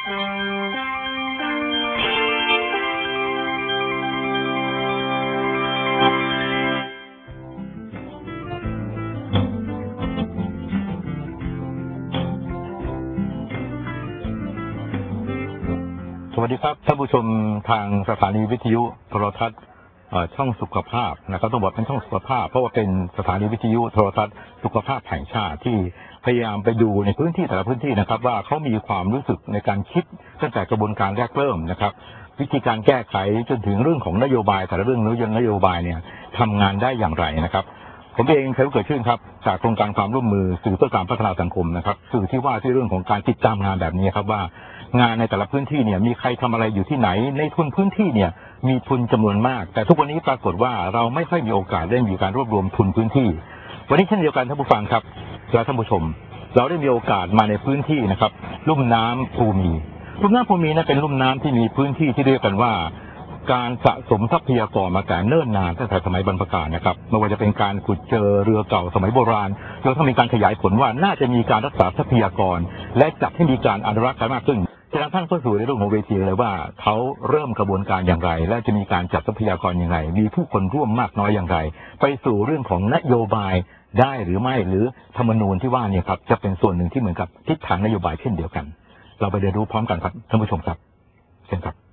สวัสดีครับท่านผู้ชมทางสถานีวิทยุโทรทัศน์ ช่องสุขภาพนะครับต้องบอกเป็นช่องสุขภาพ เพราะว่าเป็นสถานีวิทยุโทรทัศน์สุขภาพแห่งชาติที่พยายามไปดูในพื้นที่แต่ละพื้นที่นะครับ ว่าเขามีความรู้สึกในการคิดตั้งแต่กระบวนการแรกเริ่มนะครับ วิธีการแก้ไขจนถึงเรื่องของนโยบายแต่ละเรื่องนโยบายเนี่ยทำงานได้อย่างไรนะครับ ผมเองเคยเกิดขึ้นครับ จากโครงการความร่วมมือสื่อเพื่อการพัฒนาสังคมนะครับสื่อที่ว่าที่เรื่องของการติดตามงานแบบนี้ครับว่างานในแต่ละพื้นที่เนี่ยมีใครทำอะไรอยู่ที่ไหน ในทุนพื้นที่เนี่ยมีทุนจำนวนมาก แต่ทุกวันนี้ปรากฏว่าเราไม่ค่อยมีโอกาสได้มีการรวบรวมทุนพื้นที่ วันนี้เช่นเดียวกันท่านผู้ฟังครับและท่านผู้ชม เราได้มีโอกาสมาในพื้นที่นะครับลุ่มน้ำภูมีลุ่มน้ำภูมีนั้นเป็นลุ่มน้ำที่มีพื้นที่ที่เรียกกันว่า การสะสมทรัพยากรมาแต่เนิ่นนานตั้งแต่สมัยบรรพกาลนะครับไม่ว่าจะเป็นการขุดเจอเรือเก่าสมัยโบราณจนต้องมีการขยายผลว่าน่าจะมีการรักษาทรัพยากร และจัดให้มีการอนุรักษ์กันมากขึ้นฉะนั้นท่านก็สู่ในเรื่องของเวทีเลยว่าเขาเริ่มกระบวนการอย่างไร และจะมีการจัดทรัพยากรอย่างไร มีผู้คนร่วมมากน้อยอย่างไร ไปสู่เรื่องของนโยบายได้หรือไม่หรือธรรมนูญที่ว่าเนี่ยครับจะเป็นส่วนหนึ่งที่เหมือนกับทิศทางนโยบายเช่นเดียวกัน เราไปเรียนรู้พร้อมกันครับท่านผู้ชมครับเชิญครับ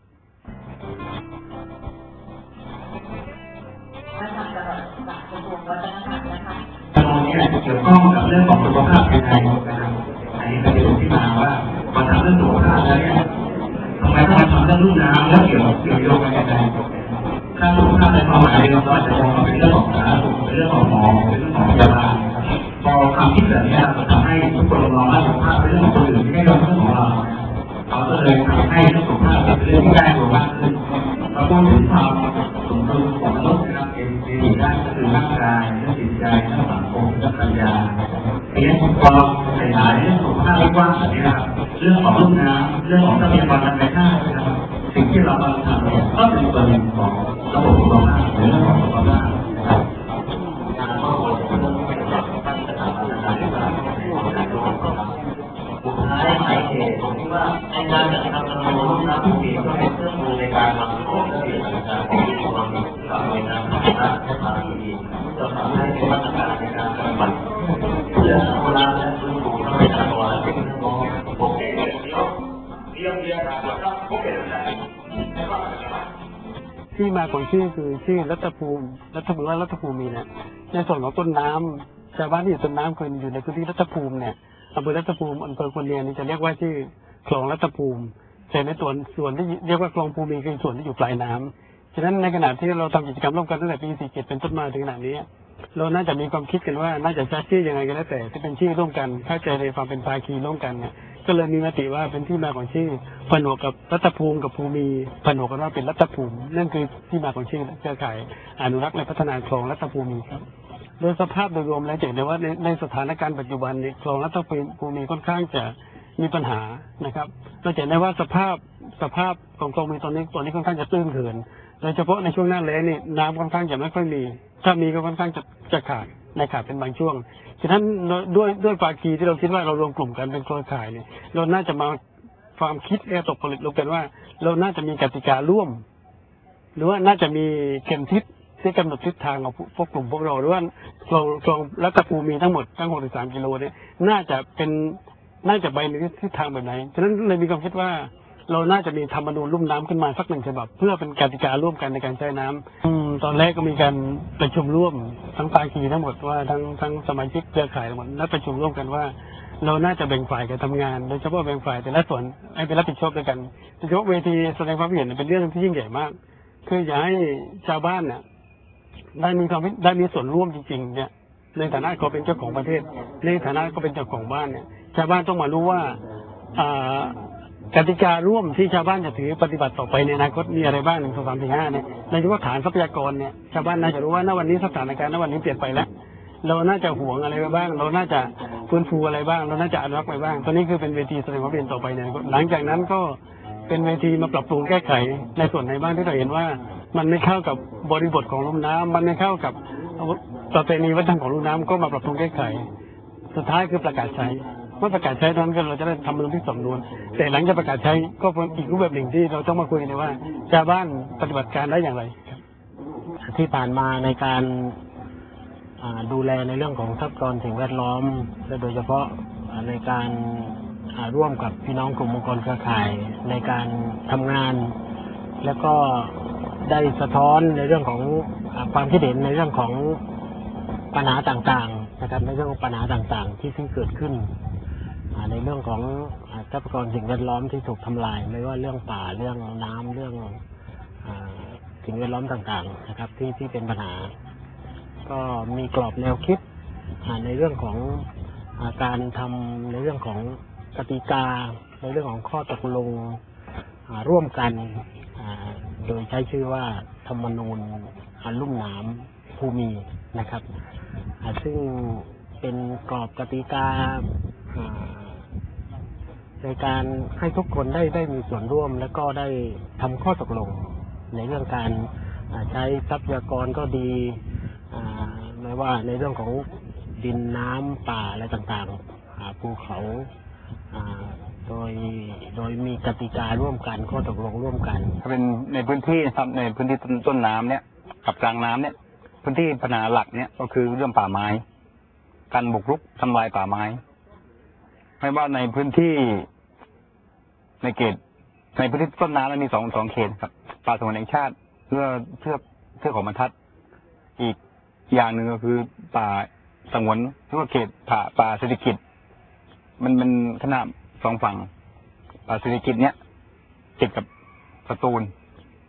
กี่ยวข้องกับเรื่องของสุขภาพภายในนะครับอันนี้ก็เป็นที่มาว่าพอทำเรื่องสุขภาพแล้วเนี่ยทำไมต้องมาทำเรื่องรุ่นน้ำแล้วเกี่ยวเกี่ยวโยงกันยังไงถ้าสุขภาพในความหมายเราก็อาจจะมองว่าเป็นเรื่องของสาธารณสุขเป็นเรื่องของหมอเป็นเรื่องของพยาบาลพอความคิดแบบนี้มันทำให้ทุกคนมองว่าสุขภาพเป็นเรื่องของคนอื่นไม่ใช่เรื่องของเราเขาก็เลยทำให้เรื่องสุขภาพเป็นเรื่องที่ใกล้ตัวมากขึ้นเราพูดถึงความ ญาทีนี้พอขยายเรื่องสุขภาพกว้างแบบนี้นะครับเรื่องของลูกน้ำเรื่องของทรัพยากรทางธรรมชาตินะครับสิ่งที่เรากำลังทำเนี่ยก็เป็นส่วนหนึ่งของระบบสุขภาพหรือเรื่องของสุขภาพนะครับการเข้าถึงเรื่องของการพัฒนาการศึกษาการดูแลสุขภาพสุดท้ายสาเหตุผมคิดว่าในการจัดทำจำนวนลูกน้ำทุกปีก็เป็เครื่องมือใน ของชื่อคือชื่อรัตภูมิรัตภูมิว่ารัตภูมิเนี่ย ในส่วนของต้นน้ำชาวบ้านที่อยู่ต้นน้ำเคยอยู่ในพื้นที่รัตภูมิเนี่ยอำเภอรัตภูมิอำเภอควรเรียนนี่จะเรียกว่าชื่อคลองรัตภูมิแต่ในส่วนส่วนที่เรียกว่าคลองภูมิคือส่วนที่อยู่ปลายน้ำฉะนั้นในขณะที่เราทำกิจกรรมร่วมกันตั้งแต่ปี47เป็นต้นมาถึงขณะนี้เราน่าจะมีความคิดกันว่าน่าจะใช้ชื่อยังไงก็แล้วแต่ที่เป็นชื่อร่วมกันเข้าใจในความเป็นภาคีร่วมกันเนี่ย ก็เลยมีมติว่าเป็นที่มาของชื่อผนวกกับรัตภูมิกับภูมิผนวกกันว่าเป็นรัตภูมินั่นคือที่มาของชื่อเครือข่ายอนุรักษ์และพัฒนาคลองรัตภูมิครับ โดยสภาพโดยรวมแล้วจะเห็นได้ว่าในในสถานการณ์ปัจจุบันเนี่ยคลองรัตภูมิค่อนข้างจะมีปัญหานะครับเราจะเห็นได้ว่าสภาพสภาพของคลองมีตอนนี้ตอนนี้ค่อนข้างจะตื้นเขินโดยเฉพาะในช่วงหน้าแล้งนี่น้ำค่อนข้างจะไม่ค่อยมี ถ้ามีก็ค่อนข้างจะจะขาดในขาดเป็นบางช่วง ฉะนั้นด้วยด้วยภาคีที่เราคิดว่าเรารวมกลุ่มกันเป็นเครือข่ายเนี่ยเราน่าจะมาความคิดและตกผลึกลงกันว่า เราน่าจะมีกติการ่วม หรือว่าน่าจะมีเข็มทิศที่กำหนดทิศทางของพวกกลุ่มพวกเราหรือว่าคลองคลองรัตภูมิทั้งหมดทั้ง63กิโลเนี่ยน่าจะเป็นน่าจะไปในทิศทางแบบไหน ฉะนั้นเลยมีความคิดว่า เราน่าจะมีธรรมนูญลุ่มน้ำขึ้นมาสักหนึ่งฉบับ เพื่อเป็นกติการ่วมกันในการใช้น้ำอื ตอนแรกก็มีการประชุมร่วมทั้งภาคีทั้งหมดว่าทั้งทั้งสมาชิกเครือข่ายทั้งหมดนัดประชุมร่วมกันว่า เราน่าจะแบ่งฝ่ายกันทำงานโดยเฉพาะแบ่งฝ่ายแต่ละส่วนให้เป็นรับผิดชอบด้วยกันโดยเฉพาะเวทีแสดงความเห็นเป็นเรื่องที่ยิ่งใหญ่มาก คืออยากให้ชาวบ้านเนี่ยได้มีความได้มีส่วนร่วมจริง ๆ เนี่ย ในฐานะเขาเป็นเจ้าของประเทศ ในฐานะเขาเป็นเจ้าของบ้านเนี่ยชาวบ้านต้องมารู้ว่าอ่า กติการ่วมที่ชาวบ้านจะถือปฏิบัติต่อไปในอนาคตมีอะไรบ้างหนึ่งสองสามสี่ห้าเนี่ยในเฉพาะฐานทรัพยากรเนี่ยชาวบ้านน่าจะรู้ว่าณวันนี้สถานการณ์ณวันนี้เปลี่ยนไปแล้ว เราน่าจะห่วงอะไรไปบ้าง เราน่าจะฟื้นฟูอะไรบ้าง เราน่าจะอนุรักษ์ไปบ้างตัวนี้คือเป็นเวทีแสดงความเห็นต่อไปในอนาคตหลังจากนั้นก็เป็นเวทีมาปรับปรุงแก้ไขในส่วนไหนบ้างที่เราเห็นว่า มันไม่เข้ากับบริบทของลุ่มน้ำมันไม่เข้ากับประเพณีวัฒนธรรมของลุ่มน้ำก็มาปรับปรุงแก้ไข สุดท้ายคือประกาศใช้ เมื่อประกาศใช้นั้นก็เราจะได้ทำมันที่สมดุลแต่หลังจากประกาศใช้ก็เป็นอีกรูปแบบหนึ่งที่เราต้องมาคุยกันว่าชาวบ้านปฏิบัติการได้อย่างไรที่ผ่านมาในการดูแลในเรื่องของทรัพยากรสิ่งแวดล้อมและโดยเฉพาะในการร่วมกับพี่น้องกลุ่มองค์กรเครือข่าย ในการทำงาน แล้วก็ได้สะท้อนในเรื่องของอความคิดเห็นในเรื่องของปัญหาต่างๆนะครับในเรื่องของปัญหาต่างๆ ที่ที่งเกิดขึ้น ในเรื่องของอ่าทรัพยากรสิ่งแวดล้อมที่ถูกทำลาย ไม่ว่าเรื่องป่าเรื่องน้ำเรื่องอสิ่งแวดล้อมต่างๆนะครับ ที่ที่เป็นปัญหา ก็มีกรอบแนวคิดในเรื่องของอาการทำในเรื่องของกติกา ในเรื่องของข้อตกลงร่วมกันโดยใช้ชื่อว่าธรรมนูญลุ่มน้ำภูมีนะครับ ซึ่งเป็นกรอบกติกา ในการให้ทุกคนได้ได้มีส่วนร่วม และก็ได้ทำข้อตกลง ในเรื่องการใช้ทรัพยากรก็ดีไม่ว่าในเรื่องของดินน้ำป่าอะไรต่างๆภูเขาโดยโดยมีกติการ่วมกันข้อตกลงร่วมกัน ถ้าเป็นในพื้นที่นะครับในพื้นที่ต้นต้นน้ำเนี่ยกับกลางน้ำเนี่ย พื้นที่ปัญหาหลักเนี่ยก็คือเรื่องป่าไม้ การบุกรุกทำลายป่าไม้ ไม่ว่าในพื้นที่ในเขตในพื้นที่ต้นน้ำมีสองสองเขตครับ ป่าสงวนแห่งชาติเพื่อเพื่อเพื่อของบรรทัด อีกอย่างหนึ่งก็คือป่าสงวนหรือว่าเขตป่าป่าเศรษฐกิจ มันมันขนาดสองฝั่งป่าเศรษฐกิจเนี่ยติดกับสตูล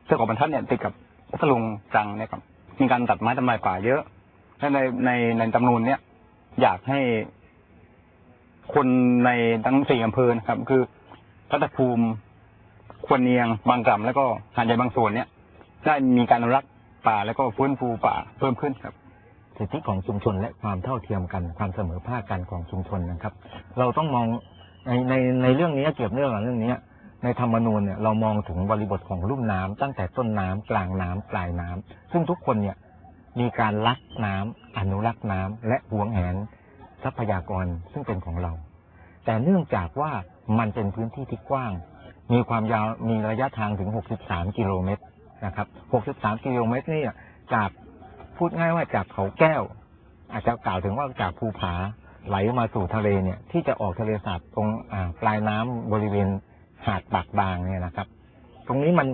เทือกเขาบรรทัดเนี่ยติดกับพัทลุงตรังเนี่ยครับมีการตัดไม้ทำลายป่าเยอะและในในในจำนวนเนี้ยอยากให้ คนในทั้งสี่อำเภอนะครับ คือพัทภูมิ ควรเนียง บางกล่ำแล้วก็หาดใหญ่บางส่วนเนี่ยได้มีการอนุรักษ์ป่าแล้วก็ฟื้นฟูป่าเพิ่มขึ้นครับสิทธิของชุมชนและความเท่าเทียมกันความเสมอภาคกันของชุมชนนะครับ เราต้องมองในในในเรื่องนี้เกี่ยวเนื่องเรื่องนี้ในธรรมนูญเนี่ยเรามองถึงบริบทของลุ่มน้ำตั้งแต่ต้นน้ำกลางน้ำปลายน้ำซึ่งทุกคนเนี่ยมีการรักน้ำอนุรักษ์น้ำและหวงแหน ทรัพยากรซึ่งเป็นของเรา แต่เนื่องจากว่ามันเป็นพื้นที่ที่กว้าง มีความยาวมีระยะทางถึง 63 กิโลเมตรนะครับ 63 กิโลเมตรนี่จากพูดง่ายว่าจากเขาแก้ว อาจจะกล่าวถึงว่าจากภูผาไหลมาสู่ทะเลเนี่ย ที่จะออกทะเลสาบตรงปลายน้ำบริเวณหาดปากบางเนี่ยนะครับ ตรงนี้มัน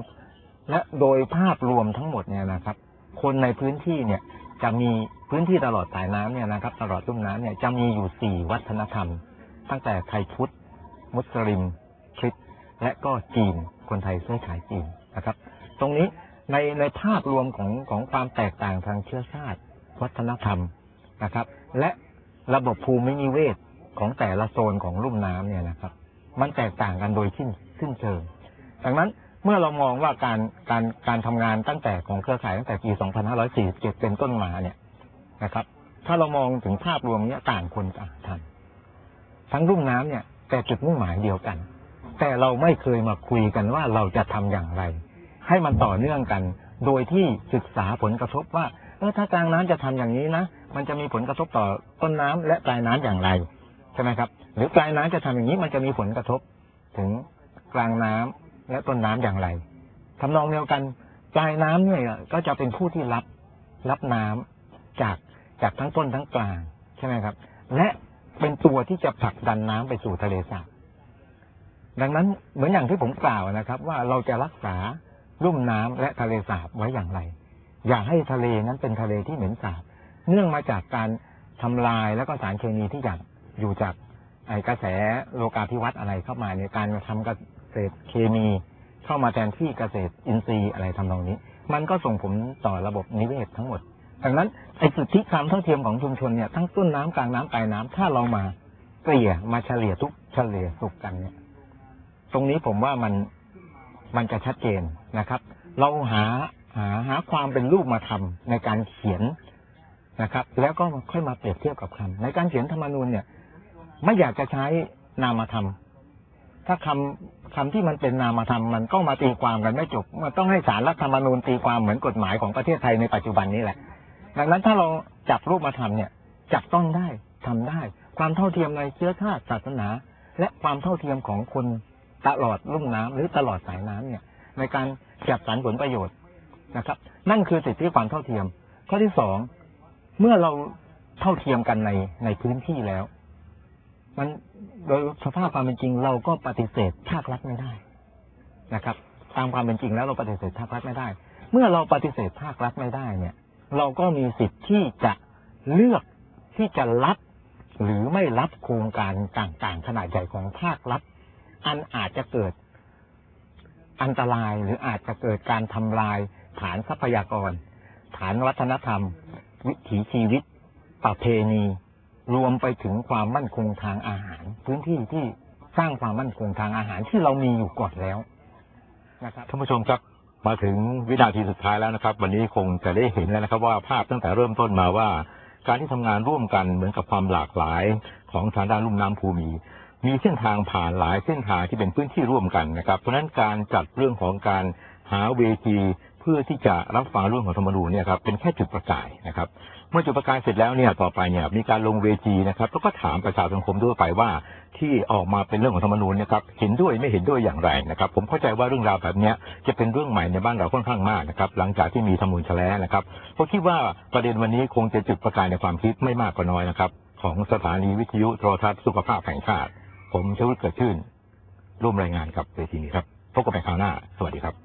และโดยภาพรวมทั้งหมดเนี่ยนะครับ คนในพื้นที่เนี่ย จะมีพื้นที่ตลอดสายน้ำเนี่ยนะครับ ตลอดลุ่มน้ำเนี่ยจะมีอยู่สี่วัฒนธรรม ตั้งแต่ไทยพุทธ มุสลิม คริสต์และก็จีน คนไทยเชื้อสายจีนนะครับ ตรงนี้ในในภาพรวมของของความแตกต่างทางเชื้อชาติ วัฒนธรรมนะครับ และระบบภูมินิเวศของแต่ละโซนของลุ่มน้ำเนี่ยนะครับ มันแตกต่างกันโดยสิ้นสิ้นเชิงดังนั้น เมื่อเรามองว่าการการการทำงานตั้งแต่ของเครือข่ายตั้งแต่ปี 2547 เป็นต้นมาเนี่ยนะครับ ถ้าเรามองถึงภาพรวมเนี้ยต่างคนต่างทำทั้งลุ่มน้ำเนี่ย แต่จุดมุ่งหมายเดียวกัน แต่เราไม่เคยมาคุยกันว่าเราจะทำอย่างไร ให้มันต่อเนื่องกัน โดยที่ศึกษาผลกระทบว่าเออถ้ากลางน้ำจะทำอย่างนี้นะมันจะมีผลกระทบต่อต้นน้ำและปลายน้ำอย่างไรใช่ไหมครับ หรือปลายน้ำจะทำอย่างนี้มันจะมีผลกระทบถึงกลางน้ำ และต้นน้ำอย่างไรทำนองเดียวกันปลายน้ำเนี่ยก็จะเป็นผู้ที่รับรับน้ำจากจากทั้งต้นทั้งกลางใช่ไหมครับ และเป็นตัวที่จะผลักดันน้ำไปสู่ทะเลสาบดังนั้นเหมือนอย่างที่ผมกล่าวนะครับ ว่าเราจะรักษาลุ่มน้ำและทะเลสาบไว้อย่างไร อย่าให้ทะเลนั้นเป็นทะเลที่เหม็นสาบ เนื่องมาจากการทำลายแล้วก็สารเคมีที่อย่างอยู่จากไอกระแสโลกาภิวัตน์อะไรเข้ามาในการทำเก ษตรเคมีเข้ามาแทนที่เกษตรอินทรีย์อะไรทำนองนี้ มันก็ส่งผลต่อระบบนิเวศทั้งหมด ดังนั้นไอ้สิทธิความเท่าเทียมของชุมชนเนี่ยทั้งต้นน้ำกลางน้ำปลายน้ำถ้าเรามาเกลี่ยมาเฉลี่ยทุกเฉลี่ยสุกกันเนี่ย ตรงนี้ผมว่ามันมันจะชัดเจนนะครับ เราหาหาหาความเป็นรูปมาทำในการเขียนนะครับ แล้วก็ค่อยมาเปรียบเทียบกับคำในการเขียนธรรมนูญเนี่ย ไม่อยากจะใช้นามธรรม ถ้าคำคำที่มันเป็นนามธรรมมันก็มาตีความกันไม่จบ มันต้องให้สารรัฐธรรมนูญตีความเหมือนกฎหมายของประเทศไทยในปัจจุบันนี้แหละ ดังนั้นถ้าเราจับรูปมาทำเนี่ย จับต้องได้ทำได้ ความเท่าเทียมในเชื้อชาติศาสนา และความเท่าเทียมของคนตลอดลุ่มน้ำหรือตลอดสายน้ำเนี่ย ในการจัดสรรผลประโยชน์นะครับ นั่นคือสิทธิความเท่าเทียม ข้อที่สองเมื่อเราเท่าเทียมกันในในพื้นที่แล้ว มันโดยสภาพความเป็นจริงเราก็ปฏิเสธภาครัฐไม่ได้นะครับ ตามความเป็นจริงแล้วเราปฏิเสธภาครัฐไม่ได้ เมื่อเราปฏิเสธภาครัฐไม่ได้เนี่ย เราก็มีสิทธิ์ที่จะเลือกที่จะรับหรือไม่รับโครงการต่างๆขนาดใหญ่ของภาครัฐ อันอาจจะเกิดอันตรายหรืออาจจะเกิดการทำลายฐานทรัพยากร ฐานวัฒนธรรม วิถีชีวิตประเพณี รวมไปถึงความมั่นคงทางอาหาร พื้นที่ที่สร้างความมั่นคงทางอาหารที่เรามีอยู่ก่อนแล้วนะครับท่านผู้ชมครับมาถึงวินาทีสุดท้ายแล้วนะครับ วันนี้คงจะได้เห็นแล้วนะครับ ว่าภาพตั้งแต่เริ่มต้นมาว่า การที่ทำงานร่วมกันเหมือนกับความหลากหลายของทางด้านลุ่มน้ำภูมี มีเส้นทางผ่านหลายเส้นทางที่เป็นพื้นที่ร่วมกันนะครับ เพราะฉะนั้นการจัดเรื่องของการ หาเวทีเพื่อที่จะรับฟังเรื่องของธรรมนูญเนี่ยครับเป็นแค่จุดประกายนะครับ เมื่อจุดประกายเสร็จแล้วเนี่ยต่อไปเนี่ยมีการลงเวทีนะครับแล้วก็ถามประชาสังคมทั่วไปว่า ที่ออกมาเป็นเรื่องของธรรมนูญเนะครับเห็นด้วยไม่เห็นด้วยอย่างไรนะครับ ผมเข้าใจว่าเรื่องราวแบบนี้จะเป็นเรื่องใหม่ในบ้านเราค่อนข้างมากนะครับหลังจากที่มีธรรมนูญแฉลนะครับเพราะคิดว่าประเด็นวันนี้คงจะจุดประกายในความคิดไม่มากก็น้อยนะครับของสถานีวิทยุโทรทัศน์สุขภาพแห่งชาติ ผมชวุฒิเกิดชื่น ร่วมรายงานกับเวทีนี้ครับพบกันใหม่คราวหน้า สวัสดีครับ